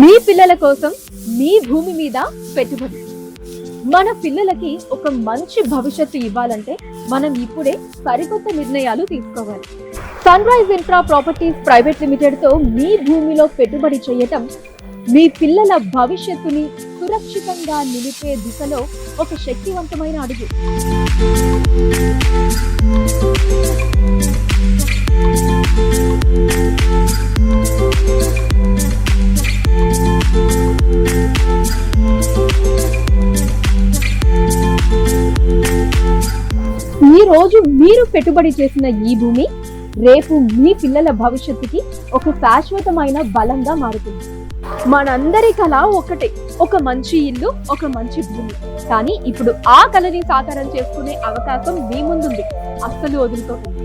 మీ పిల్లల కోసం మీ భూమి మీద పెట్టుబడి. మన పిల్లలకి ఒక మంచి భవిష్యత్తు ఇవ్వాలంటే మనం ఇప్పుడే సరికొత్త నిర్ణయాలు తీసుకోవాలి. Sunrise Infra properties private లిమిటెడ్తో మీ భూమిలో పెట్టుబడి చేయటం మీ పిల్లల భవిష్యత్తుని సురక్షితంగా నిలిపే దిశలో ఒక శక్తివంతమైన అడుగు. ఈ రోజు మీరు పెట్టుబడి చేసిన ఈ భూమి రేపు మీ పిల్లల భవిష్యత్తుకి ఒక శాశ్వతమైన బలంగా మారుతుంది. మనందరి కళ ఒకటే ఒక మంచి ఇల్లు ఒక మంచి భూమి. కానీ ఇప్పుడు ఆ కళని సాకారం చేసుకునే అవకాశం మీ ముందుంది. అస్సలు వదులుకోకండి.